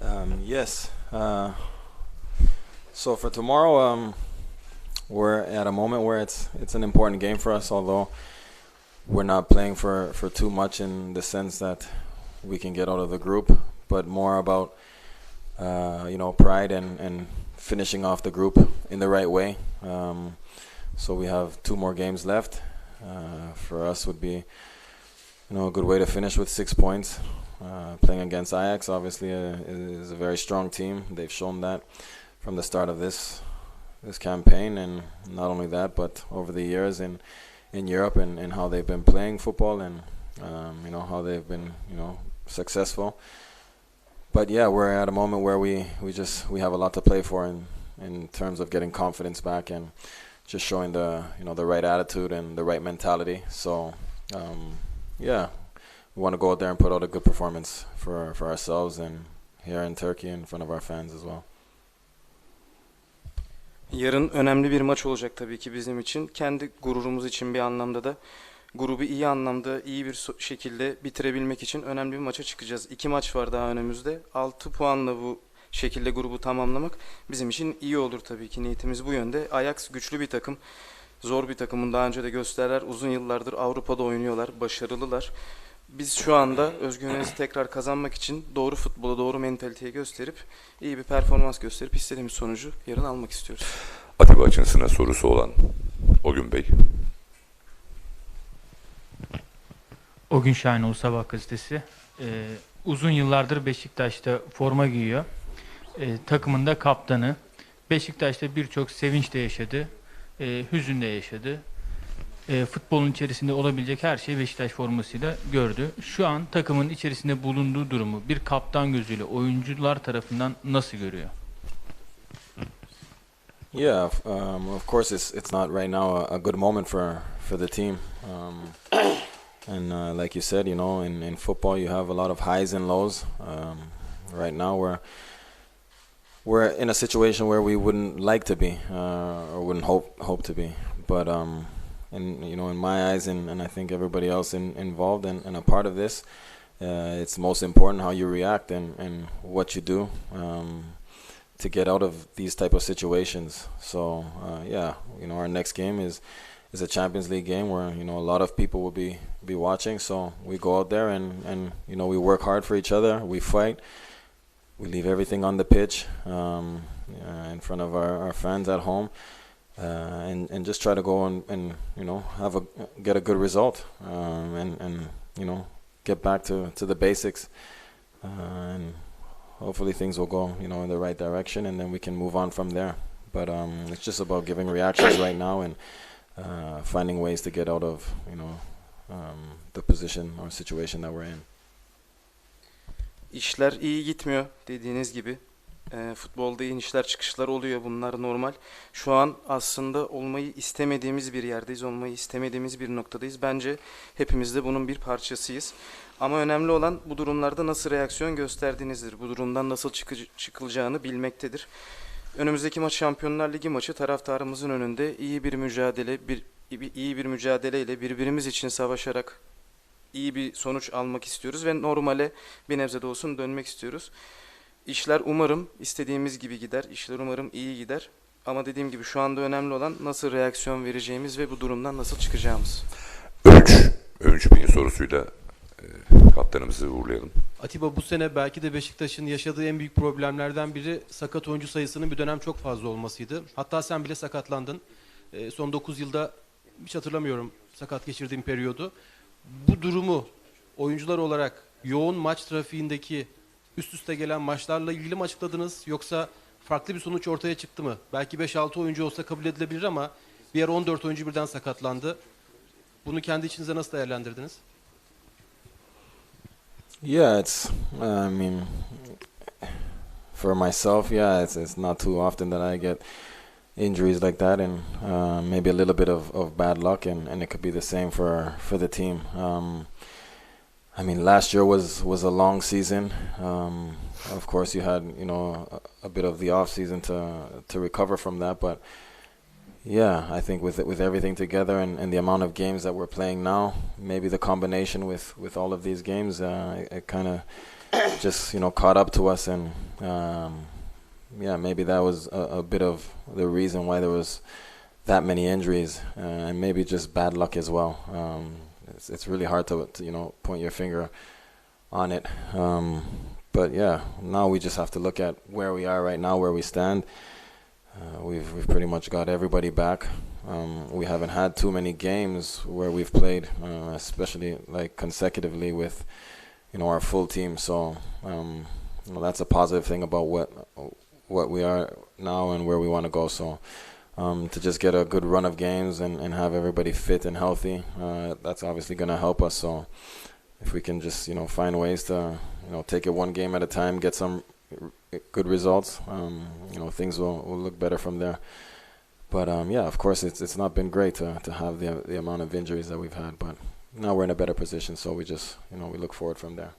Um, yes. Uh, so for tomorrow, um, we're at a moment where it's it's an important game for us. Although we're not playing for for too much in the sense that we can get out of the group, but more about uh, you know pride and and finishing off the group in the right way. Um, so we have two more games left. Uh, for us, would be you know a good way to finish with six points. Uh, playing against Ajax, obviously, uh, is a very strong team. They've shown that from the start of this this campaign, and not only that, but over the years in in Europe and, and how they've been playing football, and um, you know how they've been you know successful. But yeah, we're at a moment where we, we just we have a lot to play for in in terms of getting confidence back and just showing the you know the right attitude and the right mentality. So um, yeah, we want to go out there and put out a good performance for for ourselves and here in Turkey in front of our fans as well. Yarın önemli bir maç olacak tabii ki bizim için. Kendi gururumuz için bir anlamda da grubu iyi anlamda iyi bir şekilde bitirebilmek için önemli bir maça çıkacağız. İki maç var daha önümüzde. 6 puanla bu şekilde grubu tamamlamak bizim için iyi olur tabii ki. Niyetimiz bu yönde. Ajax güçlü bir takım. Zor bir takımın daha önce de gösterler. Uzun yıllardır Avrupa'da oynuyorlar. Başarılılar. Biz şu anda özgüvenimizi tekrar kazanmak için doğru futbolu, doğru mentaliteyi gösterip iyi bir performans gösterip istediğimiz sonucu yarın almak istiyoruz. Atiba Açınsın'a sorusu olan o gün Bey. O gün Şahinoğlu Sabah gazetesi. Ee, uzun yıllardır Beşiktaş'ta forma giyiyor. Ee, takımında kaptanı. Beşiktaş'ta birçok sevinç de yaşadı. E, hüzün de yaşadı. Ee, futbolun içerisinde olabilecek her şeyi Beşiktaş formasıyla gördü. Şu an takımın içerisinde bulunduğu durumu bir kaptan gözüyle oyuncular tarafından nasıl görüyor? Yeah, um, of course it's it's not right now a, a good moment for for the team. Um, and uh, like you said, you know, in, in football you have a lot of highs and lows. Um, right now we're we're in a situation where we wouldn't like to be uh, or wouldn't hope hope to be. But um, in you know, in my eyes, and, and I think everybody else in, involved and, and a part of this, uh, it's most important how you react and, and what you do. Um, to get out of these type of situations. So uh, yeah, you know, our next game is is a Champions League game where you know a lot of people will be be watching. So we go out there and and you know we work hard for each other. We fight. We leave everything on the pitch um, uh, in front of our, our fans at home. Uh, and and just try to go and, and you know have a get a good result um, and and you know get back to, to the basics uh, and hopefully things will go you know in the right direction and then we can move on from there but um, it's just about giving reactions right now and uh, finding ways to get out of you know um, the position or situation that we're in İşler iyi gitmiyor dediğiniz gibi. Ee, futbolda inişler çıkışlar oluyor bunlar normal. Şu an aslında olmayı istemediğimiz bir yerdeyiz, olmayı istemediğimiz bir noktadayız. Bence hepimiz de bunun bir parçasıyız. Ama önemli olan bu durumlarda nasıl reaksiyon gösterdiğinizdir. Bu durumdan nasıl çıkı- çıkılacağını bilmektedir. Önümüzdeki maç Şampiyonlar Ligi maçı taraftarımızın önünde iyi bir mücadele, bir iyi bir mücadeleyle birbirimiz için savaşarak iyi bir sonuç almak istiyoruz ve normale bir nebze de olsun dönmek istiyoruz. İşler umarım istediğimiz gibi gider. İşler umarım iyi gider. Ama dediğim gibi şu anda önemli olan nasıl reaksiyon vereceğimiz ve bu durumdan nasıl çıkacağımız. Övünç. Övünç Bey'in sorusuyla e, kaptanımızı uğurlayalım. Atiba bu sene belki de Beşiktaş'ın yaşadığı en büyük problemlerden biri sakat oyuncu sayısının bir dönem çok fazla olmasıydı. Hatta sen bile sakatlandın. Ee, son 9 yılda hiç hatırlamıyorum sakat geçirdiğim periyodu. Bu durumu oyuncular olarak yoğun maç trafiğindeki üst üste gelen maçlarla ilgili mi açıkladınız yoksa farklı bir sonuç ortaya çıktı mı? Belki 5-6 oyuncu olsa kabul edilebilir ama bir ara 14 oyuncu birden sakatlandı. Bunu kendi içinize nasıl değerlendirdiniz? Yeah, it's. I mean, for myself, yeah, it's it's not too often that I get injuries like that, and uh, maybe a little bit of, of bad luck, and, and it could be the same for for the team. Um, I mean, last year was was a long season. Um, of course, you had you know a, a bit of the off season to to recover from that, but Yeah, I think with with everything together and, and the amount of games that we're playing now, maybe the combination with, with all of these games, uh, it, it kind of just you know caught up to us, and um, yeah, maybe that was a, a bit of the reason why there was that many injuries, uh, and maybe just bad luck as well. Um, it's it's really hard to, to you know point your finger on it, um, but yeah, now we just have to look at where we are right now, where we stand. Uh, we've we've pretty much got everybody back. Um, we haven't had too many games where we've played, uh, especially like consecutively with, you know, our full team. So um, that's a positive thing about what what we are now and where we want to go. So um, to just get a good run of games and, and have everybody fit and healthy, uh, that's obviously going to help us. So if we can just you know find ways to you know take it one game at a time, get some good results, um, you know things will, will look better from there. But um, yeah, of course it's it's not been great to, to have the the amount of injuries that we've had, but now we're in a better position, so we just you know we look forward from there.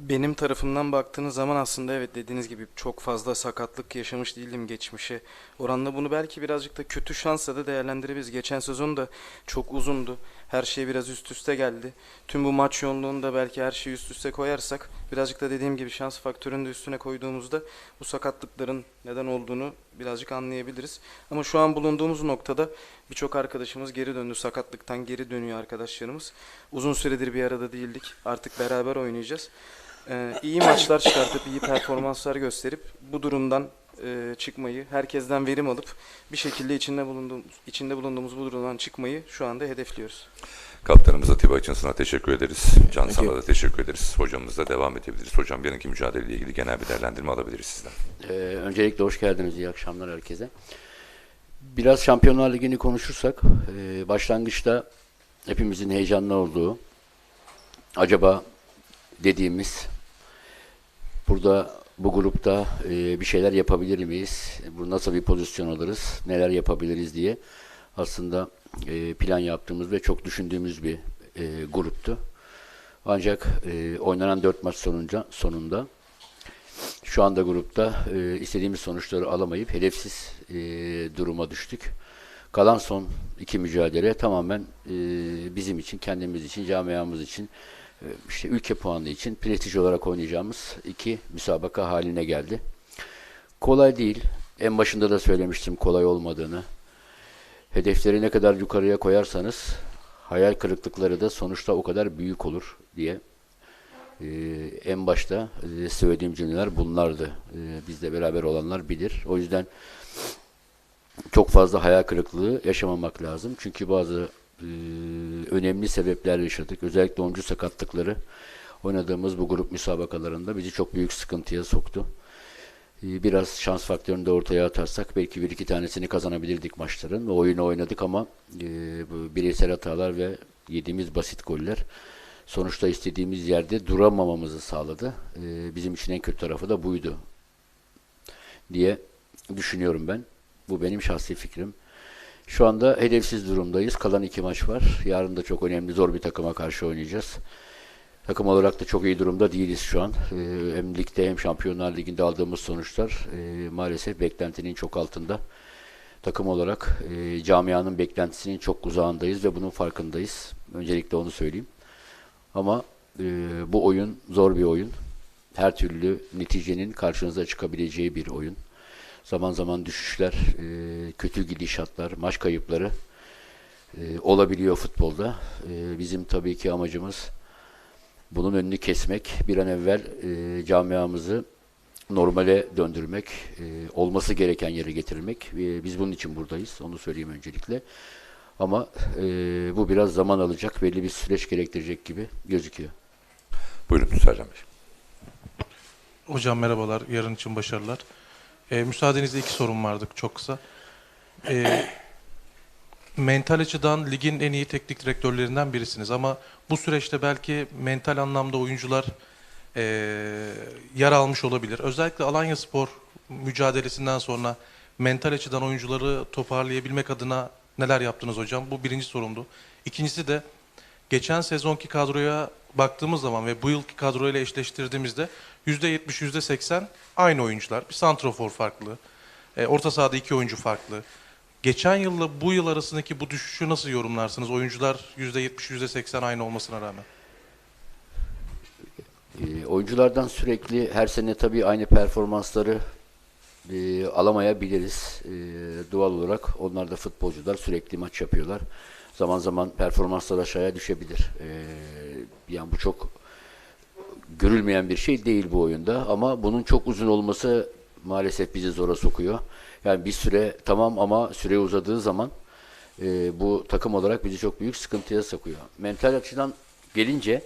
Benim tarafımdan baktığınız zaman aslında evet dediğiniz gibi çok fazla sakatlık yaşamış değildim geçmişe. Oranla bunu belki birazcık da kötü şansla da değerlendirebiliriz. Geçen sezon da çok uzundu. Her şey biraz üst üste geldi. Tüm bu maç yoğunluğunda belki her şeyi üst üste koyarsak birazcık da dediğim gibi şans faktörünü de üstüne koyduğumuzda bu sakatlıkların neden olduğunu birazcık anlayabiliriz. Ama şu an bulunduğumuz noktada birçok arkadaşımız geri döndü. Sakatlıktan geri dönüyor arkadaşlarımız. Uzun süredir bir arada değildik. Artık beraber oynayacağız. Ee, iyi maçlar çıkartıp iyi performanslar gösterip bu durumdan e, çıkmayı, herkesten verim alıp bir şekilde içinde bulunduğumuz içinde bulunduğumuz bu durumdan çıkmayı şu anda hedefliyoruz. Kaptanımız Atiba Açınsın'a teşekkür ederiz. Can Thank sana da teşekkür ederiz. Hocamızla devam edebiliriz. Hocam yarınki mücadeleyle ilgili genel bir değerlendirme alabiliriz sizden. Ee, öncelikle hoş geldiniz. İyi akşamlar herkese. Biraz Şampiyonlar Ligi'ni konuşursak, e, başlangıçta hepimizin heyecanlı olduğu, acaba dediğimiz, burada bu grupta e, bir şeyler yapabilir miyiz? Bu nasıl bir pozisyon alırız? Neler yapabiliriz diye aslında e, plan yaptığımız ve çok düşündüğümüz bir e, gruptu. Ancak e, oynanan dört maç sonunca sonunda şu anda grupta e, istediğimiz sonuçları alamayıp hedefsiz e, duruma düştük. Kalan son iki mücadele tamamen e, bizim için, kendimiz için, camiamız için, işte ülke puanı için prestij olarak oynayacağımız iki müsabaka haline geldi. Kolay değil. En başında da söylemiştim kolay olmadığını. Hedefleri ne kadar yukarıya koyarsanız hayal kırıklıkları da sonuçta o kadar büyük olur diye ee, en başta e, söylediğim cümleler bunlardı. Ee, bizle beraber olanlar bilir. O yüzden çok fazla hayal kırıklığı yaşamamak lazım. Çünkü bazı önemli sebepler yaşadık. Özellikle oyuncu sakatlıkları oynadığımız bu grup müsabakalarında bizi çok büyük sıkıntıya soktu. Ee, Biraz şans faktörünü de ortaya atarsak belki bir iki tanesini kazanabilirdik maçların. Oyunu oynadık ama e, bireysel hatalar ve yediğimiz basit goller sonuçta istediğimiz yerde duramamamızı sağladı. Bizim için en kötü tarafı da buydu diye düşünüyorum ben. Bu benim şahsi fikrim. Şu anda hedefsiz durumdayız. Kalan iki maç var. Yarın da çok önemli zor bir takıma karşı oynayacağız. Takım olarak da çok iyi durumda değiliz şu an. Ee, hem ligde hem Şampiyonlar Ligi'nde aldığımız sonuçlar e, maalesef beklentinin çok altında. Takım olarak e, camianın beklentisinin çok uzağındayız ve bunun farkındayız. Öncelikle onu söyleyeyim. Ama e, bu oyun zor bir oyun. Her türlü neticenin karşınıza çıkabileceği bir oyun. Zaman zaman düşüşler, e, kötü gidişatlar, maç kayıpları e, olabiliyor futbolda. E, bizim tabii ki amacımız bunun önünü kesmek, bir an evvel e, camiamızı normale döndürmek, e, olması gereken yere getirmek. E, biz bunun için buradayız, onu söyleyeyim öncelikle. Ama e, bu biraz zaman alacak, belli bir süreç gerektirecek gibi gözüküyor. Buyurun Sercan Bey. Hocam merhabalar, yarın için başarılar. Ee, müsaadenizle iki sorum vardı çok kısa. Ee, mental açıdan ligin en iyi teknik direktörlerinden birisiniz ama bu süreçte belki mental anlamda oyuncular ee, yer almış olabilir. Özellikle Alanya Spor mücadelesinden sonra mental açıdan oyuncuları toparlayabilmek adına neler yaptınız hocam? Bu birinci sorumdu. İkincisi de geçen sezonki kadroya baktığımız zaman ve bu yılki kadroyla eşleştirdiğimizde %70, %80 aynı oyuncular. Bir santrofor farklı. E, orta sahada iki oyuncu farklı. Geçen yılla bu yıl arasındaki bu düşüşü nasıl yorumlarsınız? Oyuncular %70, %80 aynı olmasına rağmen. E, oyunculardan sürekli her sene tabii aynı performansları e, alamayabiliriz. E, doğal olarak onlar da futbolcular sürekli maç yapıyorlar. Zaman zaman performanslar aşağıya düşebilir. E, yani bu çok görülmeyen bir şey değil bu oyunda ama bunun çok uzun olması maalesef bizi zora sokuyor. Yani bir süre tamam ama süre uzadığı zaman e, bu takım olarak bizi çok büyük sıkıntıya sokuyor. Mental açıdan gelince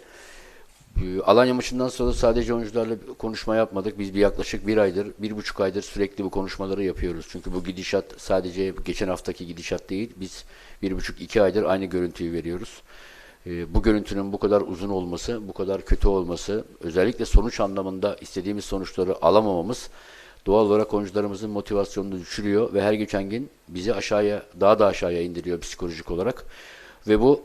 e, Alanya maçından sonra sadece oyuncularla konuşma yapmadık. Biz bir yaklaşık bir aydır, bir buçuk aydır sürekli bu konuşmaları yapıyoruz. Çünkü bu gidişat sadece geçen haftaki gidişat değil. Biz bir buçuk iki aydır aynı görüntüyü veriyoruz. E, bu görüntünün bu kadar uzun olması, bu kadar kötü olması, özellikle sonuç anlamında istediğimiz sonuçları alamamamız doğal olarak oyuncularımızın motivasyonunu düşürüyor ve her geçen gün bizi aşağıya, daha da aşağıya indiriyor psikolojik olarak. Ve bu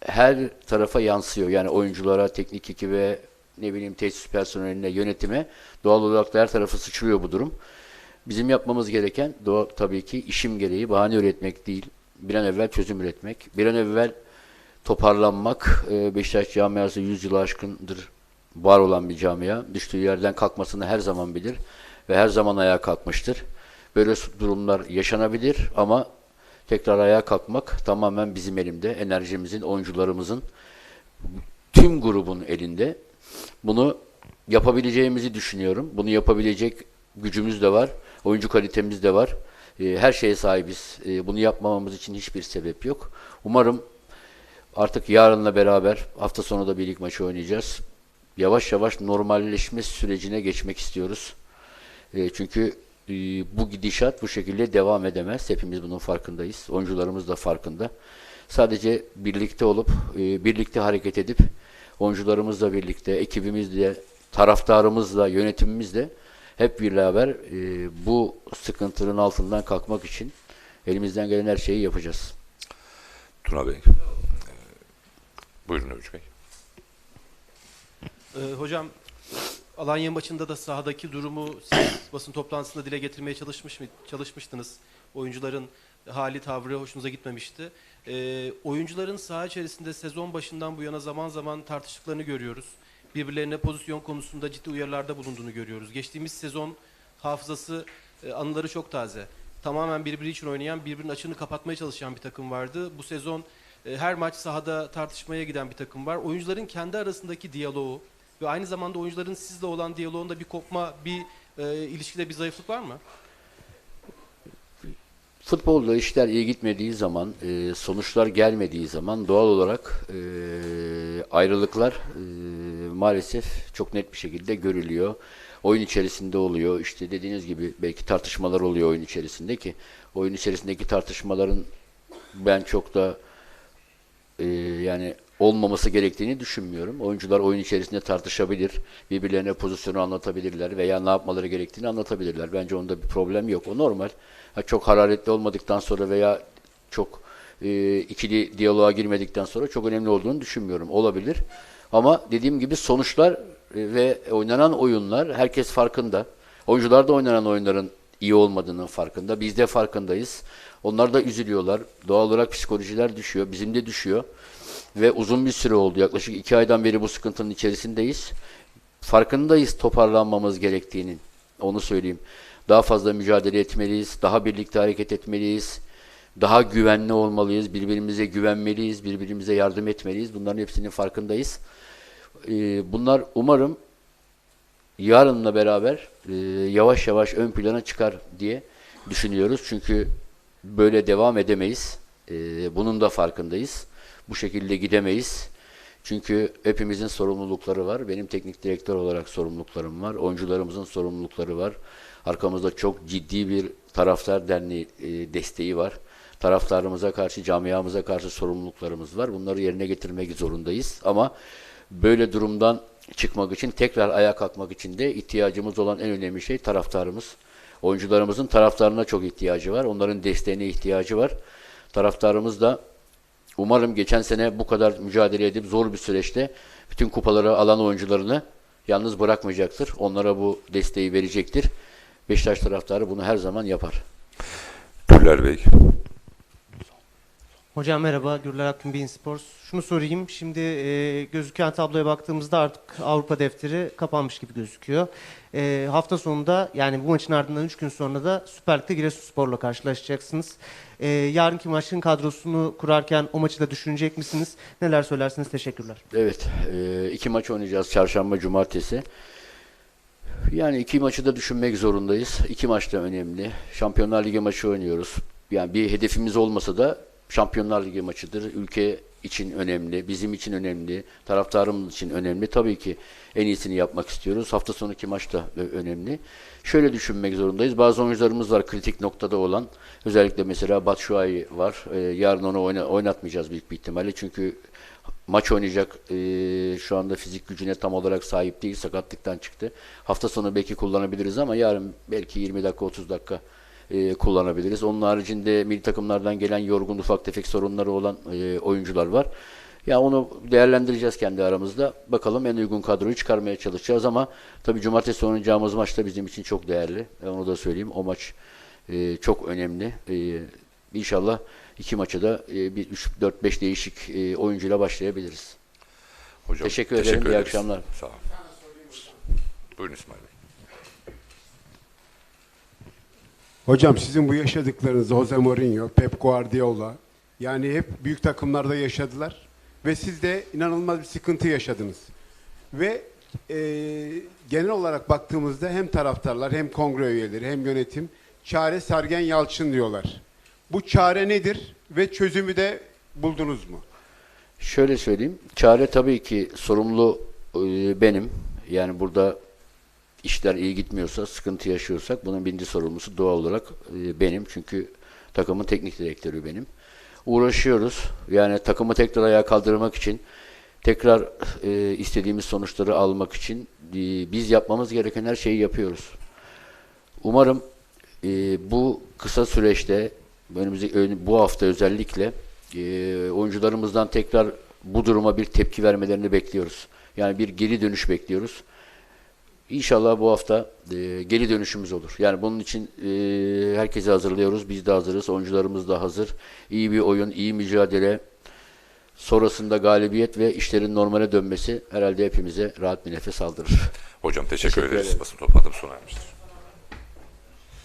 her tarafa yansıyor. Yani oyunculara, teknik ekibe, ne bileyim tesis personeline, yönetime doğal olarak da her tarafı sıçrıyor bu durum. Bizim yapmamız gereken doğal, tabii ki işim gereği bahane üretmek değil. Bir an evvel çözüm üretmek. Bir an evvel toparlanmak. Ee, Beşiktaş camiası 100 yılı aşkındır var olan bir camia. Düştüğü yerden kalkmasını her zaman bilir ve her zaman ayağa kalkmıştır. Böyle durumlar yaşanabilir ama tekrar ayağa kalkmak tamamen bizim elimde. Enerjimizin, oyuncularımızın, tüm grubun elinde. Bunu yapabileceğimizi düşünüyorum. Bunu yapabilecek gücümüz de var. Oyuncu kalitemiz de var. Ee, Her şeye sahibiz. Ee, Bunu yapmamamız için hiçbir sebep yok. Umarım artık yarınla beraber hafta sonu da bir lig maçı oynayacağız. Yavaş yavaş normalleşme sürecine geçmek istiyoruz. E, çünkü e, bu gidişat bu şekilde devam edemez. Hepimiz bunun farkındayız. Oyuncularımız da farkında. Sadece birlikte olup, e, birlikte hareket edip, oyuncularımızla birlikte, ekibimizle, taraftarımızla, yönetimimizle hep beraber e, bu sıkıntının altından kalkmak için elimizden gelen her şeyi yapacağız. Tuna Bey. Buyurun Övüç Bey. Ee, hocam Alanya maçında da sahadaki durumu siz basın toplantısında dile getirmeye çalışmış mı çalışmıştınız. Oyuncuların hali tavrı hoşunuza gitmemişti. Ee, oyuncuların saha içerisinde sezon başından bu yana zaman zaman tartıştıklarını görüyoruz. Birbirlerine pozisyon konusunda ciddi uyarılarda bulunduğunu görüyoruz. Geçtiğimiz sezon hafızası, e, anıları çok taze. Tamamen birbiri için oynayan, birbirinin açığını kapatmaya çalışan bir takım vardı. Bu sezon e, her maç sahada tartışmaya giden bir takım var. Oyuncuların kendi arasındaki diyaloğu, ve aynı zamanda oyuncuların sizle olan diyaloğunda bir kopma, bir e, ilişkide bir zayıflık var mı? Futbolda işler iyi gitmediği zaman, e, sonuçlar gelmediği zaman doğal olarak e, ayrılıklar e, maalesef çok net bir şekilde görülüyor. Oyun içerisinde oluyor. İşte dediğiniz gibi belki tartışmalar oluyor oyun içerisinde ki oyun içerisindeki tartışmaların ben çok da yani olmaması gerektiğini düşünmüyorum. Oyuncular oyun içerisinde tartışabilir, birbirlerine pozisyonu anlatabilirler veya ne yapmaları gerektiğini anlatabilirler. Bence onda bir problem yok. O normal. Ha, çok hararetli olmadıktan sonra veya çok e, ikili diyaloğa girmedikten sonra çok önemli olduğunu düşünmüyorum. Olabilir. Ama dediğim gibi sonuçlar e, ve oynanan oyunlar herkes farkında. Oyuncular da oynanan oyunların iyi olmadığının farkında. Biz de farkındayız. Onlar da üzülüyorlar. Doğal olarak psikolojiler düşüyor. Bizim de düşüyor. Ve uzun bir süre oldu. Yaklaşık iki aydan beri bu sıkıntının içerisindeyiz. Farkındayız toparlanmamız gerektiğinin. Onu söyleyeyim. Daha fazla mücadele etmeliyiz. Daha birlikte hareket etmeliyiz. Daha güvenli olmalıyız. Birbirimize güvenmeliyiz. Birbirimize yardım etmeliyiz. Bunların hepsinin farkındayız. Ee, bunlar umarım yarınla beraber e, yavaş yavaş ön plana çıkar diye düşünüyoruz. Çünkü böyle devam edemeyiz. E, bunun da farkındayız. Bu şekilde gidemeyiz. Çünkü hepimizin sorumlulukları var. Benim teknik direktör olarak sorumluluklarım var. Oyuncularımızın sorumlulukları var. Arkamızda çok ciddi bir taraftar derneği e, desteği var. Taraftarımıza karşı, camiamıza karşı sorumluluklarımız var. Bunları yerine getirmek zorundayız. Ama böyle durumdan çıkmak için, tekrar ayağa kalkmak için de ihtiyacımız olan en önemli şey taraftarımız. Oyuncularımızın taraftarına çok ihtiyacı var. Onların desteğine ihtiyacı var. Taraftarımız da umarım geçen sene bu kadar mücadele edip zor bir süreçte bütün kupaları alan oyuncularını yalnız bırakmayacaktır. Onlara bu desteği verecektir. Beşiktaş taraftarı bunu her zaman yapar. Güller Bey. Hocam merhaba, Gürler Akgün Bein Sports. Şunu sorayım, şimdi e, gözüken tabloya baktığımızda artık Avrupa defteri kapanmış gibi gözüküyor. E, hafta sonunda yani bu maçın ardından 3 gün sonra da Süper Lig'de Giresunspor'la karşılaşacaksınız. E, yarınki maçın kadrosunu kurarken o maçı da düşünecek misiniz? Neler söylersiniz? Teşekkürler. Evet, e, iki maç oynayacağız çarşamba, cumartesi. Yani iki maçı da düşünmek zorundayız. İki maç da önemli. Şampiyonlar Ligi maçı oynuyoruz. Yani bir hedefimiz olmasa da Şampiyonlar Ligi maçıdır. Ülke için önemli, bizim için önemli, taraftarımız için önemli. Tabii ki en iyisini yapmak istiyoruz. Hafta sonraki maç da önemli. Şöyle düşünmek zorundayız. Bazı oyuncularımız var kritik noktada olan. Özellikle mesela Batshuayi var. Ee, yarın onu oyna- oynatmayacağız büyük bir ihtimalle. Çünkü maç oynayacak ee, şu anda fizik gücüne tam olarak sahip değil. Sakatlıktan çıktı. Hafta sonu belki kullanabiliriz ama yarın belki 20 dakika 30 dakika e, kullanabiliriz. Onun haricinde milli takımlardan gelen yorgun ufak tefek sorunları olan e, oyuncular var. Ya onu değerlendireceğiz kendi aramızda. Bakalım en uygun kadroyu çıkarmaya çalışacağız ama tabii cumartesi oynayacağımız maç da bizim için çok değerli. E, onu da söyleyeyim. O maç e, çok önemli. E, inşallah iki maça da e, bir 3-4-5 değişik e, oyuncuyla başlayabiliriz. Hocam, Teşekkür ederim, iyi ederiz. akşamlar. Sağ olun. Buyurun İsmail Bey. Hocam sizin bu yaşadıklarınızı Jose Mourinho, Pep Guardiola yani hep büyük takımlarda yaşadılar ve siz de inanılmaz bir sıkıntı yaşadınız. Ve e, genel olarak baktığımızda hem taraftarlar hem kongre üyeleri hem yönetim çare Sergen Yalçın diyorlar. Bu çare nedir ve çözümü de buldunuz mu? Şöyle söyleyeyim. Çare tabii ki sorumlu e, benim. Yani burada işler iyi gitmiyorsa, sıkıntı yaşıyorsak bunun birinci sorumlusu doğal olarak e, benim. Çünkü takımın teknik direktörü benim. Uğraşıyoruz. Yani takımı tekrar ayağa kaldırmak için, tekrar e, istediğimiz sonuçları almak için e, biz yapmamız gereken her şeyi yapıyoruz. Umarım e, bu kısa süreçte önümüzdeki ön- bu hafta özellikle e, oyuncularımızdan tekrar bu duruma bir tepki vermelerini bekliyoruz. Yani bir geri dönüş bekliyoruz. İnşallah bu hafta e, geri dönüşümüz olur. Yani bunun için e, herkesi hazırlıyoruz. Biz de hazırız. Oyuncularımız da hazır. İyi bir oyun, iyi mücadele. Sonrasında galibiyet ve işlerin normale dönmesi herhalde hepimize rahat bir nefes aldırır. Hocam teşekkür, Teşekkür ederiz. Basın toplantımız sona ermiştir.